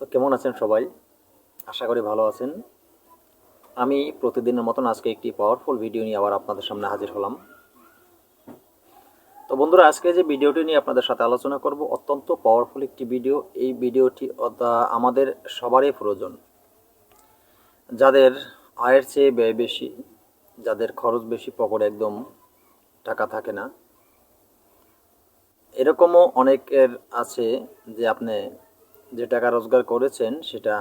তো কেমন আছেন সবাই? আশা করি ভালো আছেন। আমি প্রতিদিনের মতন আজকে একটি পাওয়ারফুল ভিডিও নিয়ে আবার আপনাদের সামনে হাজির হলাম। তো বন্ধুরা, আজকে যে ভিডিওটি নিয়ে আপনাদের সাথে আলোচনা করব, অত্যন্ত পাওয়ারফুল একটি ভিডিও এই ভিডিওটি আমাদের সবারই প্রয়োজন। যাদের আয়ের চেয়ে ব্যয় বেশি, যাদের খরচ বেশি, পকেটে একদম টাকা থাকে না। এরকমও অনেকের আছে যে আপনি যে টাকা রোজগার করেছেন, সেটা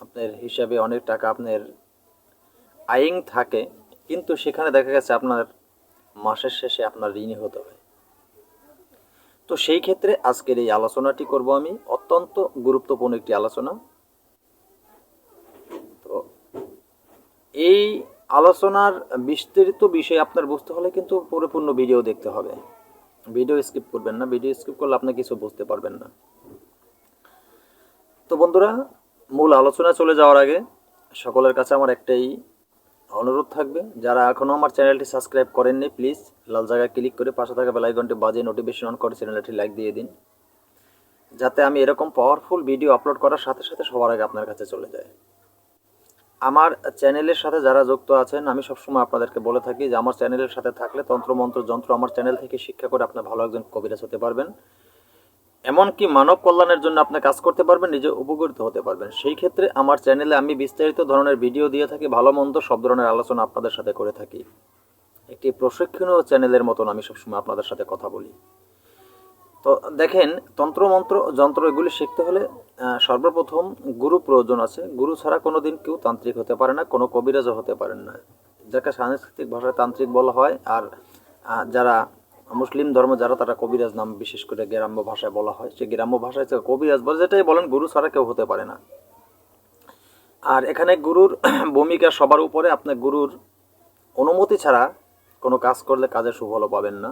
আপনার হিসাবে অনেক টাকা আপনার আইং থাকে, কিন্তু সেখানে দেখা গেছে আপনার মাসের শেষে আপনার ঋণী হতে হয় তো সেই ক্ষেত্রে আজকের এই আলোচনাটি করব আমি। অত্যন্ত গুরুত্বপূর্ণ একটি আলোচনা। তো এই আলোচনার বিস্তারিত বিষয় আপনার বুঝতে হলে কিন্তু পরিপূর্ণ ভিডিও দেখতে হবে। ভিডিও স্কিপ করবেন না। ভিডিও স্কিপ করলে আপনি কিছু বুঝতে পারবেন না। তো বন্ধুরা, মূল আলোচনা চলে যাওয়ার আগে সকলের কাছে আমার একটাই অনুরোধ থাকবে, যারা এখনও আমার চ্যানেলটি সাবস্ক্রাইব করেননি, প্লিজ লাল জায়গায় ক্লিক করে পাশে থাকা বেলাইকনটি বাজিয়ে নোটিফিকেশন অন করে চ্যানেলটি লাইক দিয়ে দিন, যাতে আমি এরকম পাওয়ারফুল ভিডিও আপলোড করার সাথে সাথে সবার আগে আপনার কাছে চলে যায়। আমার চ্যানেলের সাথে যারা যুক্ত আছেন, আমি সবসময় আপনাদেরকে বলে থাকি যে আমার চ্যানেলের সাথে থাকলে তন্ত্রমন্ত্র যন্ত্র আমার চ্যানেল থেকে শিক্ষা করে আপনার ভালো একজন কবিরাজ হতে পারবেন। এমনকি মানব কল্যাণের জন্য আপনি কাজ করতে পারবেন, নিজে উপকৃত হতে পারবেন। সেই ক্ষেত্রে আমার চ্যানেলে আমি বিস্তারিত ধরনের ভিডিও দিয়ে থাকি, ভালো মন্দ সব ধরনের আলোচনা আপনাদের সাথে করে থাকি। একটি প্রশিক্ষণীয় চ্যানেলের মতন আমি সবসময় আপনাদের সাথে কথা বলি। তো দেখেন, তন্ত্রমন্ত্র যন্ত্র এগুলি শিখতে হলে সর্বপ্রথম গুরু প্রয়োজন আছে। গুরু ছাড়া কোনো দিন কেউ তান্ত্রিক হতে পারে না, কোনো কবিরাজও হতে পারেন না। যাকে সাংস্কৃতিক ভাষায় তান্ত্রিক বলা হয়, আর যারা মুসলিম ধর্ম যারা, তারা কবিরাজ নাম বিশেষ করে গ্রাম্য ভাষায় বলা হয়। সে গ্রাম্য ভাষায় কবিরাজ বলে, যেটাই বলেন, গুরু ছাড়া কেউ হতে পারে না। আর এখানে গুরুর ভূমিকা সবার উপরে। আপনার গুরুর অনুমতি ছাড়া কোনো কাজ করলে কাজের সুফল পাবেন না।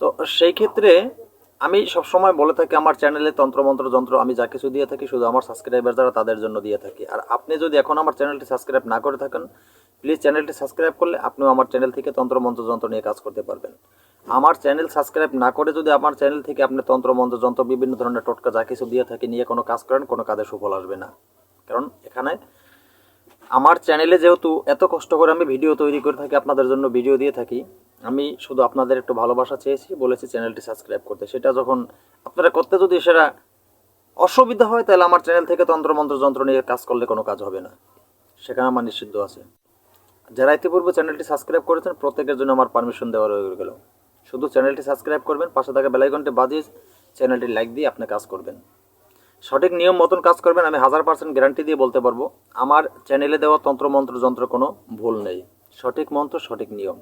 তো সেই ক্ষেত্রে আমি সবসময় বলে থাকি, আমার চ্যানেলে তন্ত্রমন্ত্র, যন্ত্র আমি যা কিছু দিয়ে থাকি, শুধু আমার সাবস্ক্রাইবার যারা, তাদের জন্য দিয়ে থাকি। আর আপনি যদি এখন আমার চ্যানেলটি সাবস্ক্রাইব না করে থাকেন প্লিজ চ্যানেলটি সাবস্ক্রাইব করলে আপনিও আমার চ্যানেল থেকে তন্ত্রমন্ত্র, যন্ত্র নিয়ে কাজ করতে পারবেন। আমার চ্যানেল সাবস্ক্রাইব না করে যদি আমার চ্যানেল থেকে আপনি তন্ত্রমন্ত্র যন্ত্র, বিভিন্ন ধরনের টোটকা যা কিছু দিয়ে থাকে নিয়ে কোনো কাজ করেন, কোনো কাজে সুফল আসবে না। কারণ এখানে আমার চ্যানেলে যেহেতু এত কষ্ট করে আমি ভিডিও তৈরি করে থাকি, আপনাদের জন্য ভিডিও দিয়ে থাকি, আমি শুধু আপনাদের একটু ভালোবাসা চেয়েছি, বলেছি চ্যানেলটি সাবস্ক্রাইব করতে। সেটা যখন আপনারা করতে যদি সেটা অসুবিধা হয়, তাহলে আমার চ্যানেল থেকে তন্ত্রমন্ত্র যন্ত্র নিয়ে কাজ করলে কোনো কাজ হবে না। সেখানে আমার নিষিদ্ধ আছে। যারা ইতিপূর্বে চ্যানেলটি সাবস্ক্রাইব করেছেন, প্রত্যেকের জন্য আমার পারমিশন দেওয়া রয়ে গেল। শুধু চ্যানেলটি সাবস্ক্রাইব করবেন, পাশে থাকা বেলাইকনটি বাজিয়ে চ্যানেলটি লাইক দিয়ে আপনি কাজ করবেন। সঠিক নিয়ম মতন কাজ করবেন, আমি হাজার পার্সেন্ট গ্যারান্টি দিয়ে বলতে পারব, আমার চ্যানেলে দেওয়া তন্ত্রমন্ত্র যন্ত্র কোনো ভুল নেই। সঠিক মন্ত্র, সঠিক নিয়ম।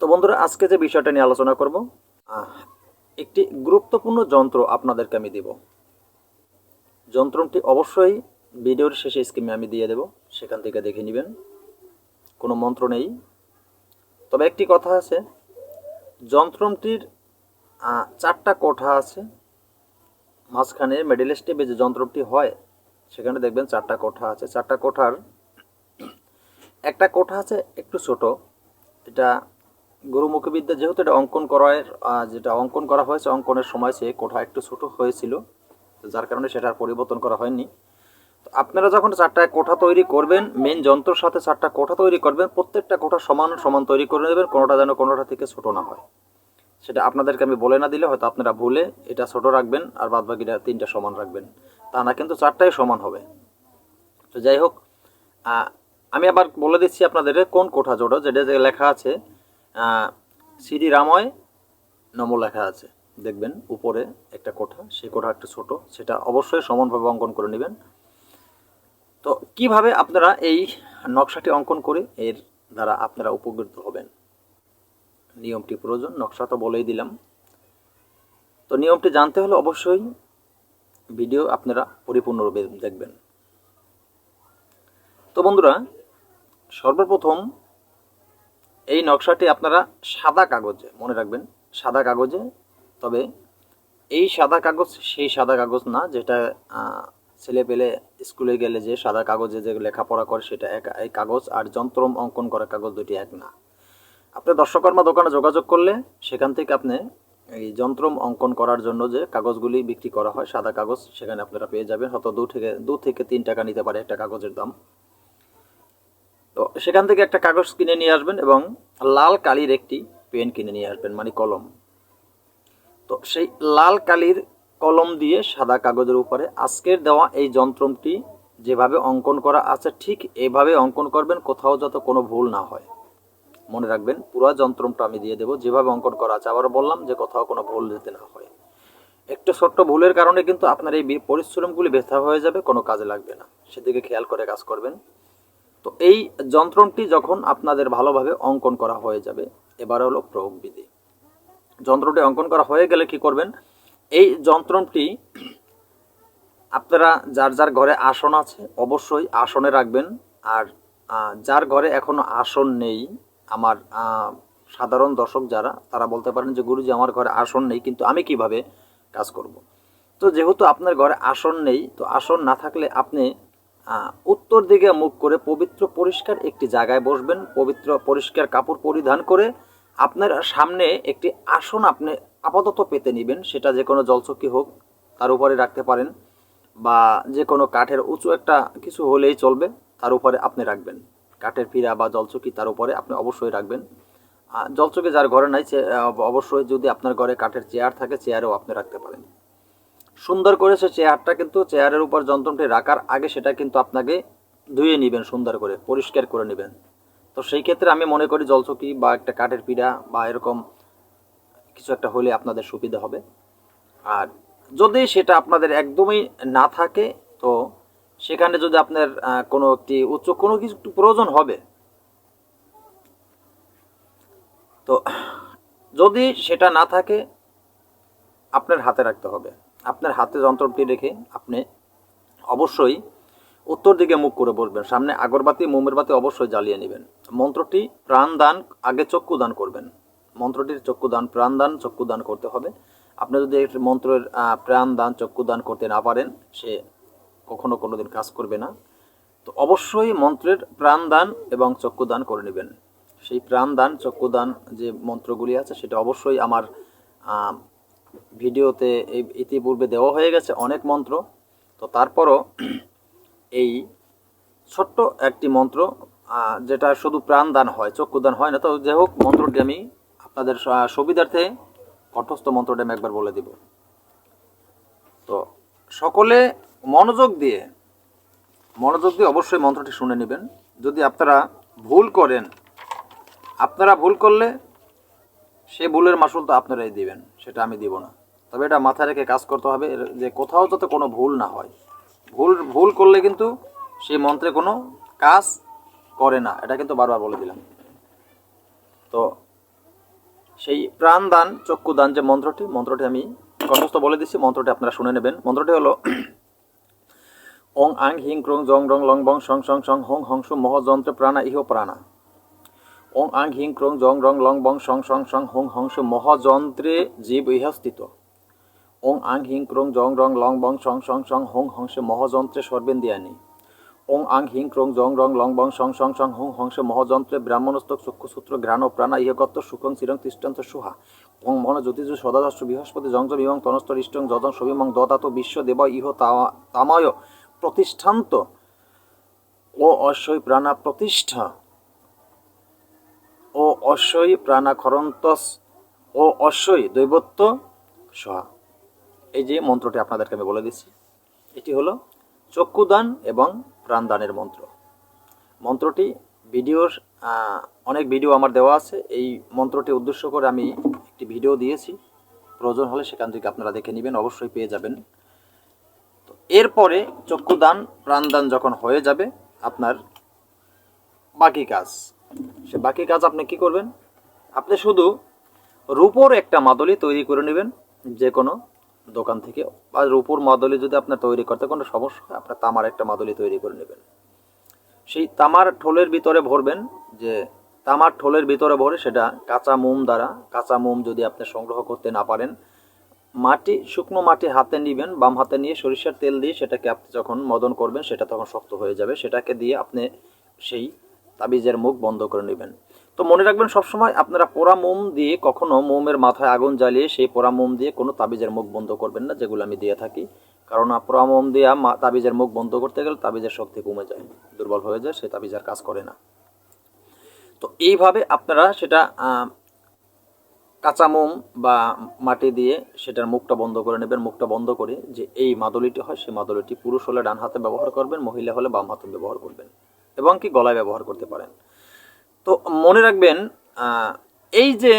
তো বন্ধুরা, আজকে যে বিষয়টা নিয়ে আলোচনা করব একটি গুরুত্বপূর্ণ যন্ত্র আপনাদেরকে আমি দেব। যন্ত্রটি অবশ্যই ভিডিওর শেষে স্কিমে আমি দিয়ে দেব, সেখান থেকে দেখে নেবেন। কোনো মন্ত্র নেই। তবে একটি কথা আছে যন্ত্রটির চারটা কোঠা আছে। মাঝখানে মিডল স্টেপে যে যন্ত্রটি হয়, সেখানে দেখবেন চারটা কোঠা আছে। চারটা কোঠার, একটা কোঠা আছে একটু ছোট। এটা গুরুমুখী বিদ্যা যেহেতু এটা অঙ্কন করার যেটা অঙ্কন করা হয়েছে, অঙ্কনের সময় সে কোঠা একটু ছোট হয়েছিল। যার কারণে সেটা আর পরিবর্তন করা হয়নি। আপনারা যখন চারটা কোঠা তৈরি করবেন মেন যন্ত্রের সাথে চারটা কোঠা তৈরি করবেন, প্রত্যেকটা কোঠা সমান সমান তৈরি করে নেবেন, কোনোটা যেন কোনোটা থেকে ছোট না হয়। সেটা আপনাদেরকে আমি বলে না দিলে হয়তো আপনারা ভুলে এটা ছোট রাখবেন আর বাদ বাকিটা তিনটা সমান রাখবেন। তা না, কিন্তু চারটাই সমান হবে। তো যাই হোক আমি আবার বলে দিচ্ছি আপনাদের কোন কোঠা জোড়ো, যেটা যে লেখা আছে শ্রী রাময় নম লেখা আছে। দেখবেন উপরে একটা কোঠা, সেই কোঠা একটা ছোট, সেটা অবশ্যই সমানভাবে অঙ্কন করে নেবেন। তো কীভাবে আপনারা এই নকশাটি অঙ্কন করে এর দ্বারা আপনারা উপকৃত হবেন? নিয়মটি প্রয়োজন, নকশা তো বলেই দিলাম। তো নিয়মটি জানতে হলে অবশ্যই ভিডিও আপনারা পরিপূর্ণরূপে দেখবেন। তো বন্ধুরা, সর্বপ্রথম এই নকশাটি আপনারা সাদা কাগজে, মনে রাখবেন, সাদা কাগজে, তবে এই সাদা কাগজ সেই সাদা কাগজ না, যেটা ছেলে পেলে স্কুলে গেলে যে সাদা কাগজে যে লেখাপড়া করে সেটা এক, এই কাগজ আর যন্ত্র অঙ্কন করা কাগজ দুটি এক না। আপনি দর্শকর্মা দোকানে যোগাযোগ করলে সেখান থেকে আপনি এই যন্ত্র অঙ্কন করার জন্য যে কাগজগুলি বিক্রি করা হয়, সাদা কাগজ সেখানে আপনারা পেয়ে যাবেন। হয়তো দু থেকে দু থেকে তিন টাকা নিতে পারে একটা কাগজের দাম। তো সেখান থেকে একটা কাগজ কিনে নিয়ে আসবেন এবং লাল কালির একটি পেন কিনে নিয়ে আসবেন মানে কলম। তো সেই লাল কালির কলম দিয়ে সাদা কাগজের উপরে। আজকের দেওয়া এই যন্ত্রটি যেভাবে অঙ্কন করা আছে, ঠিক এভাবে অঙ্কন করবেন, কোথাও যাতে কোনো ভুল না হয়। মনে রাখবেন, পুরো যন্ত্রটা আমি দিয়ে দেবো, যেভাবে অঙ্কন করা আছে। আবারও বললাম যে কোথাও কোনো ভুল যেতে না হয়। একটু ছোট্ট ভুলের কারণে কিন্তু আপনার এই পরিশ্রমগুলি ব্যথা হয়ে যাবে, কোনো কাজে লাগবে না। সেদিকে খেয়াল করে কাজ করবেন। তো এই যন্ত্রটি যখন আপনাদের ভালোভাবে অঙ্কন করা হয়ে যাবে, এবার হলো প্রয়োগ বিধি যন্ত্রটি অঙ্কন করা হয়ে গেলে কি করবেন এই যন্ত্রটি আপনারা যার যার ঘরে আসন আছে অবশ্যই আসনে রাখবেন। আর যার ঘরে এখনও আসন নেই, আমার সাধারণ দর্শক যারা, তারা বলতে পারেন যে, গুরুজি, আমার ঘরে আসন নেই, কিন্তু আমি কীভাবে কাজ করব? তো যেহেতু আপনার ঘরে আসন নেই, তো আসন না থাকলে আপনি উত্তর দিকে মুখ করে পবিত্র পরিষ্কার একটি জায়গায় বসবেন, পবিত্র পরিষ্কার কাপড় পরিধান করে আপনার সামনে একটি আসন আপনি আপাতত পেতে নেবেন। সেটা যে কোনো জলচকি হোক, তার উপরে রাখতে পারেন বা যে কোনো কাঠের উঁচু একটা কিছু হলেই চলবে, তার উপরে আপনি রাখবেন। কাঠের পিড়া বা জলচকি তার উপরে আপনি অবশ্যই রাখবেন। জলচকি যার ঘরে নাই অবশ্যই যদি আপনার ঘরে কাঠের চেয়ার থাকে, চেয়ারেও আপনি রাখতে পারেন। সুন্দর করে সে চেয়ারটা কিন্তু চেয়ারের উপর যন্ত্রটি রাখার আগে সেটা কিন্তু আপনাকে ধুয়ে নেবেন সুন্দর করে, পরিষ্কার করে নেবেন। তো সেই ক্ষেত্রে আমি মনে করি জলচকি বা একটা কাঠের পিড়া বা এরকম কিছু একটা হলে আপনাদের সুবিধা হবে। আর যদি সেটা আপনাদের একদমই না থাকে, তো সেখানে যদি আপনার কোনো একটি উচ্চ, কোনো কিছু প্রয়োজন হবে, তো যদি সেটা না থাকে, আপনার হাতে রাখতে হবে। আপনার হাতে যন্ত্রটি রেখে আপনি অবশ্যই উত্তর দিকে মুখ করে বসবেন সামনে আগরবাতি মোমের বাতি অবশ্যই জ্বালিয়ে নেবেন। মন্ত্রটি প্রাণ দান আগে চক্ষু দান করবেন। মন্ত্রটির চক্ষু দান প্রাণ দান চক্ষু দান করতে হবে। আপনি যদি মন্ত্রের আহ, প্রাণ দান চক্ষু দান করতে না পারেন সে কখনো কোনোদিন কাজ করবে না। তো অবশ্যই মন্ত্রের প্রাণ দান এবং চক্ষু দান করে নেবেন। সেই প্রাণ দান চক্ষু দান যে মন্ত্রগুলি আছে সেটা অবশ্যই আমার ভিডিওতে এই ইতিপূর্বে দেওয়া হয়ে গেছে অনেক মন্ত্র। তো তারপরও এই ছোট্ট একটি মন্ত্র যেটা শুধু প্রাণদান হয় চক্ষুদান হয় না। তো যাই হোক মন্ত্রটি আমি আপনাদের সুবিধার্থে কঠস্থ মন্ত্রটা আমি একবার বলে দিব। তো সকলে মনোযোগ দিয়ে মনোযোগ দিয়ে অবশ্যই মন্ত্রটি শুনে নেবেন। যদি আপনারা ভুল করেন, আপনারা ভুল করলে সে ভুলের মাসুল তো আপনারাই দিবেন, সেটা আমি দিব না। তবে এটা মাথায় রেখে কাজ করতে হবে যে কোথাও যাতে কোনো ভুল না হয়। ভুল ভুল করলে কিন্তু সেই মন্ত্রে কোনো কাজ করে না, এটা কিন্তু বারবার বলে দিলাম। তো সেই প্রাণদান, চক্ষুদান যে মন্ত্রটি মন্ত্রটি আমি কণ্ঠস্থ বলে দিচ্ছি মন্ত্রটি আপনারা শুনে নেবেন। মন্ত্রটি হলো, ওং আং হিং ক্রং জং রং লং বং সং সং সং হং হং সু মহ যন্ত্র প্রাণা ইহ প্রাণা। ওং আং হিং ক্রং জং রং লং বং সং সং সং হং হংস মহাযন্ত্রে জীব ইহ স্থিত ওং আং হিং ক্রং জং রং লং বং সং সং সং হং হংসে মহাযন্ত্রে সর্বেন্দিয়ানি ওং আং হিং ক্রং জং রং লং বং সং সং সং হং হংসে মহযন্ত্রে ব্রাহ্মণস্তক চক্ষুসূত্র ঘ্রাণ প্রাণা ইহকত্ব সুখং চিরং তিষ্টান্ত সুহা। ওং মন জ্যোতিষ সদাদস্য বৃহস্পতি জংজ বিমং তনস্তর ইষ্টং যজং সবিমং দদাত বিশ্ব দেব ইহ তাময় প্রতিষ্ঠান্ত ও অশ্বই প্রাণা প্রতিষ্ঠা। ও অশ্বই প্রাণা খরন্তস ও অশ্বই দৈবত্ব সহা। এই যে মন্ত্রটি আপনাদেরকে আমি বলে দিচ্ছি, এটি হলো চক্ষুদান এবং প্রাণদানের মন্ত্র। মন্ত্রটি ভিডিওর অনেক ভিডিও আমার দেওয়া আছে। এই মন্ত্রটি উদ্দেশ্য করে আমি একটি ভিডিও দিয়েছি। প্রয়োজন হলে সেখান থেকে আপনারা দেখে নেবেন, অবশ্যই পেয়ে যাবেন। তো এরপরে চক্ষুদান, প্রাণদান যখন হয়ে যাবে, আপনার বাকি কাজ। সে বাকি কাজ আপনি কি করবেন? আপনি শুধু রূপোর একটা মাদলি তৈরি করে নেবেন যে কোনো দোকান থেকে বা রূপোর মাদলি যদি আপনার তৈরি করতে কোনো সমস্যা হয়, আপনার তামার একটা মাদলি তৈরি করে নেবেন। সেই তামার ঠোলের ভিতরে ভরবেন, যে তামার ঠোলের ভিতরে ভরে সেটা কাঁচা মোম দ্বারা, কাঁচা মোম যদি আপনি সংগ্রহ করতে না পারেন, মাটি, শুকনো মাটি হাতে নিবেন, বাম হাতে নিয়ে সরিষার তেল দিয়ে সেটাকে আপনি যখন মদন করবেন, সেটা তখন শক্ত হয়ে যাবে, সেটাকে দিয়ে আপনি সেই তাবিজের মুখ বন্ধ করে নেবেন। তো মনে রাখবেন সবসময় আপনারা পোড়া মোম দিয়ে কখনো মোমের মাথায় আগুন জ্বালিয়ে সেই পোড়া মোম দিয়ে কোনো তাবিজের মুখ বন্ধ করবেন না, যেগুলো আমি দিয়ে থাকি। কারণ পোড়া মোম দিয়ে তাবিজের মুখ বন্ধ করতে গেলে তাবিজের শক্তি কমে যায়, দুর্বল হয়ে যায় সেই তাবিজ আর কাজ করে না। তো এইভাবে আপনারা সেটা কাঁচা মোম বা মাটি দিয়ে সেটার মুখটা বন্ধ করে নেবেন, মুখটা বন্ধ করে যে এই মাদুলিটি হয়, সেই মাদুলিটি পুরুষ হলে ডান হাতে ব্যবহার করবেন, মহিলা হলে বাম হাতে ব্যবহার করবেন এবং কি গলায় ব্যবহার করতে পারেন। তো মনে রাখবেন এই যে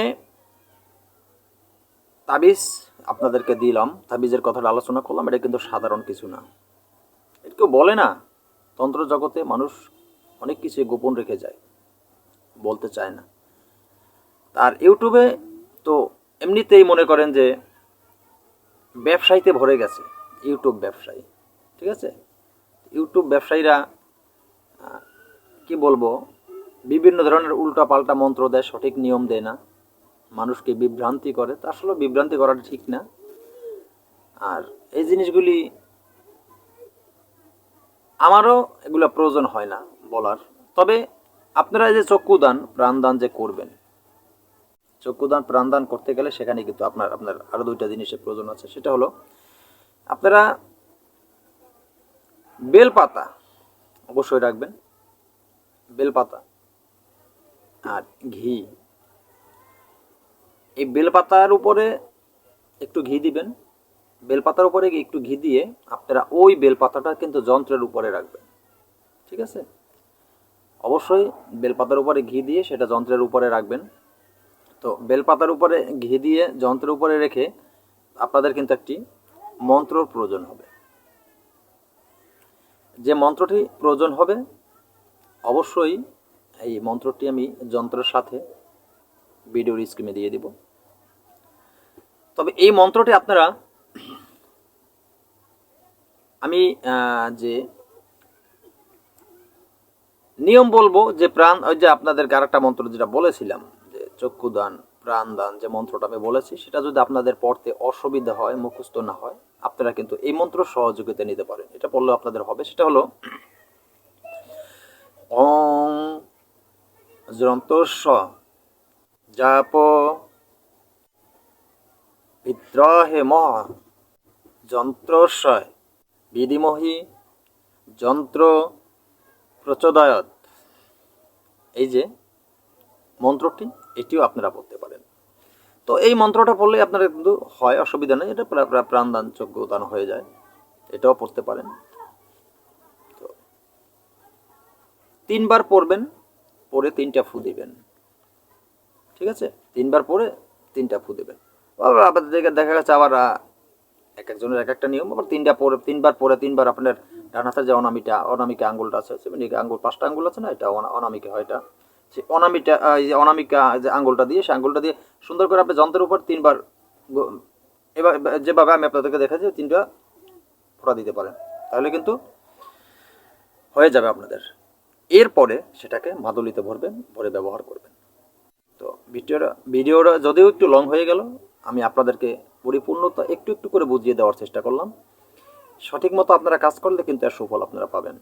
তাবিজ আপনাদেরকে দিলাম, তাবিজের কথাটা আলোচনা করলাম, এটা কিন্তু সাধারণ কিছু না। এটা কেউ বলে না, তন্ত্র জগতে মানুষ অনেক কিছু গোপন রেখে যায়, বলতে চায় না। আর ইউটিউবে তো এমনিতেই মনে করেন যে ব্যবসায়ীতে ভরে গেছে, ইউটিউব ব্যবসায়ী, ঠিক আছে? ইউটিউব ব্যবসায়ীরা কি বলব? বিভিন্ন ধরনের উল্টা পাল্টা মন্ত্র দেয়, সঠিক নিয়ম দেয় না। মানুষকে বিভ্রান্তি করে। তা আসলে বিভ্রান্তি করাটা ঠিক না। আর এই জিনিসগুলি আমারও এগুলো প্রয়োজন হয় না বলার। তবে আপনারা যে চক্ষুদান, প্রাণদান যে করবেন, চক্ষুদান, প্রাণদান করতে গেলে সেখানে কিন্তু আপনার আপনার আরও দুইটা জিনিসের প্রয়োজন আছে। সেটা হলো, আপনারা বেলপাতা অবশ্যই রাখবেন। বেলপাতা। আর ঘি। এই বেলপাতার উপরে একটু ঘি দিবেন। বেলপাতার উপরে একটু ঘি দিয়ে আপনারা ওই বেলপাতাটা কিন্তু যন্ত্রের উপরে রাখবেন। ঠিক আছে? অবশ্যই বেলপাতার উপরে ঘি দিয়ে সেটা যন্ত্রের উপরে রাখবেন। তো বেলপাতার উপরে ঘি দিয়ে যন্ত্রের উপরে রেখে আপনাদের কিন্তু একটি মন্ত্রর প্রয়োজন হবে। যে মন্ত্রটি প্রয়োজন হবে, অবশ্যই এই মন্ত্রটি আমি যন্ত্রের সাথে ভিডিওর স্ক্রিনে দিয়ে দিব। তবে এই মন্ত্রটি আপনারা আমি যে নিয়ম বলব যে প্রাণ, ওই যে আপনাদের আরেকটা মন্ত্র যেটা বলেছিলাম, যে চক্ষুদান, প্রাণদান যে মন্ত্রটা আমি বলেছি, সেটা যদি আপনাদের পড়তে অসুবিধা হয়, মুখস্থ না হয়, আপনারা কিন্তু এই মন্ত্র সহযোগিতা নিতে পারেন। এটা পড়লেও আপনাদের হবে। সেটা হলো অং যন্তস্ব জাপ। বিদ্রহে মহ। যন্ত্রস্বয় বিধিমহি। যন্ত্র প্রচোদয়ত। এই যে মন্ত্রটি, এটিও আপনারা পড়তে পারেন। তো এই মন্ত্রটা পড়লে আপনারা কিন্তু হয় অসুবিধা নেই, এটা প্রা- প্রা- প্রাণদান যোগ্যদান হয়ে যায়। এটাও পড়তে পারেন। তো তিনবার পড়বেন। পরে তিনটা ফু দিবেন। ঠিক আছে? তিনবার পরে তিনটা ফু দেবেন। আবার আপনাদের দেখা গেছে আবার এক একজনের এক একটা নিয়ম। আবার তিনটা পরে, তিনবার পরে তিনবার আপনার ডান হাতের যে অনামিটা অনামিকা আঙ্গুলটা আছে, সেমনি আঙ্গুল, পাঁচটা আঙ্গুল আছে না? এটা অনা- অনামিকা হয় এটা। সে অনামিটা এই যে অনামিকা যে আঙ্গুলটা দিয়ে, সে আঙ্গুলটা দিয়ে সুন্দর করে আপনি যন্ত্রের উপর তিনবার এবার যেভাবে আমি আপনাদেরকে দেখাচ্ছি, তিনটা ফোড়া দিতে পারেন। তাহলে কিন্তু হয়ে যাবে আপনাদের। এরপরে সেটাকে মাদুলিতে ভরবেন, ভরে ব্যবহার করবেন। তো ভিডিওটা ভিডিওটা যদিও একটু লং হয়ে গেল, আমি আপনাদেরকে পরিপূর্ণতা একটু একটু করে বুঝিয়ে দেওয়ার চেষ্টা করলাম। সঠিক মতো আপনারা কাজ করলে কিন্তু এর সুফল আপনারা পাবেন।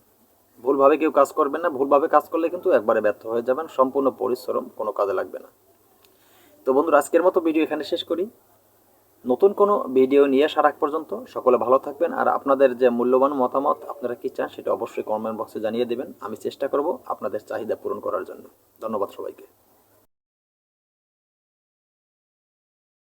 ভুলভাবে কেউ কাজ করবেন না, ভুলভাবে কাজ করলে কিন্তু একবারে ব্যর্থ হয়ে যাবেন, সম্পূর্ণ পরিশ্রম কোনো কাজে লাগবে না। তো বন্ধুরা, আজকের মতো ভিডিও এখানে শেষ করি। নতুন কোনো ভিডিও নিয়ে আসার আগ পর্যন্ত সকলে ভালো থাকবেন। আর আপনাদের যে মূল্যবান মতামত আপনারা কি চান সেটা অবশ্যই কমেন্ট বক্সে জানিয়ে দেবেন। আমি চেষ্টা করব আপনাদের চাহিদা পূরণ করার জন্য। ধন্যবাদ সবাইকে।